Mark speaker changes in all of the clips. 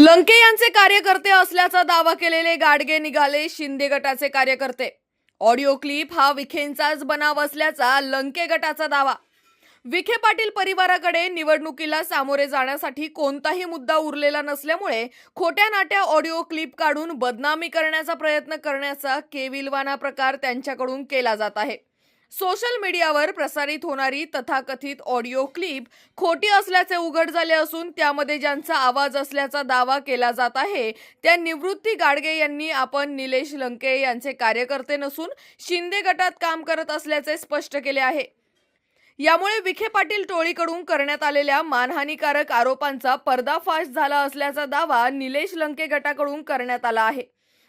Speaker 1: लंके यांचे कार्यकर्ते असल्याचा दावा केलेले गाडगे निघाले शिंदे गटाचे कार्यकर्ते. ऑडिओ क्लिप हा विखेंचाच बनाव असल्याचा लंके गटाचा दावा. विखे पाटील परिवाराकडे निवडणुकीला सामोरे जाण्यासाठी कोणताही मुद्दा उरलेला नसल्यामुळे खोट्या नाट्या ऑडिओ क्लिप काढून बदनामी करण्याचा प्रयत्न करण्याचा केविलवाना प्रकार त्यांच्याकडून केला जात आहे. सोशल मीडियावर प्रसारित होणारी तथाकथित ऑडिओ क्लिप खोटी असल्याचे उघड झाले असून त्यामध्ये ज्यांचा आवाज असल्याचा दावा केला जात आहे त्या निवृत्ती गाडगे यांनी आपण निलेश लंके यांचे कार्यकर्ते नसून शिंदे गटात काम करत असल्याचे स्पष्ट केले आहे. यामुळे विखे पाटील टोळीकडून करण्यात आलेल्या मानहानीकारक आरोपांचा पर्दाफाश झाला असल्याचा दावा निलेश लंके गटाकडून करण्यात आला आहे.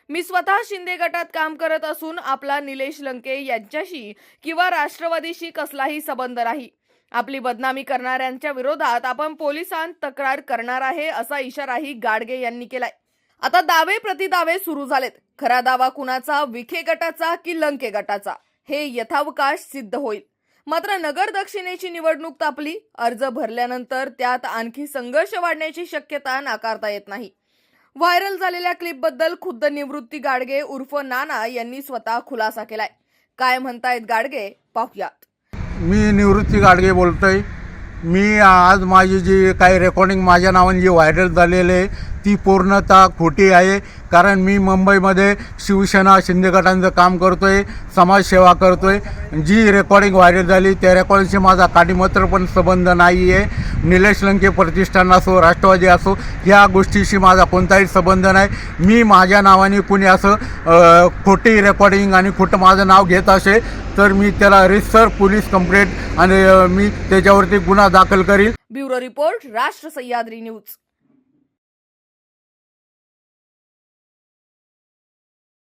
Speaker 1: मी स्वतः शिंदे गटात काम करत असून आपला निलेश लंके यांच्याशी किंवा राष्ट्रवादीशी कसलाही संबंध नाही. आपली बदनामी करणाऱ्यांच्या विरोधात आपण पोलिसांत तक्रार करणार आहे असा इशाराही गाडगे यांनी केलाय. आता दावे प्रतिदावे सुरू झालेत. खरा दावा कुणाचा विखे गटाचा की लंके गटाचा? हे यथावकाश सिद्ध होईल. मात्र नगर दक्षिणेची निवडणूक तापली अर्ज भरल्यानंतर त्यात आणखी संघर्ष वाढण्याची शक्यता नाकारता येत नाही. व्हायरल झालेल्या क्लिपबद्दल खुद्द निवृत्ती गाडगे उर्फ नाना यांनी स्वतः खुलासा केलाय. काय म्हणतायत गाडगे? पाहूयात.
Speaker 2: मी निवृत्ती गाडगे बोलतोय. मी आज माझी जी काही रेकॉर्डिंग माझ्या नावाने जी व्हायरल झालेले आहे ती पूर्णतः खोटी आहे. कारण मी मुंबईमध्ये शिवसेना शिंदे गटांचं काम करतो आहे समाजसेवा करतो आहे जी रेकॉर्डिंग व्हायरल झाली त्या रेकॉर्डिंगशी माझा काडीमात्र पण संबंध नाही आहे निलेश लंके प्रतिष्ठान असो राष्ट्रवादी असो या गोष्टीशी माझा कोणताही संबंध नाही. मी माझ्या नावाने कुणी असं खोटी रेकॉर्डिंग आणि खोटं माझं नाव घेत असे तर मी त्याला रिसर पोलीस कंप्लेंट आणि मी त्याच्यावरती गुन्हा दाखल करील
Speaker 1: ब्युरो रिपोर्ट राष्ट्र सह्याद्री न्यूज.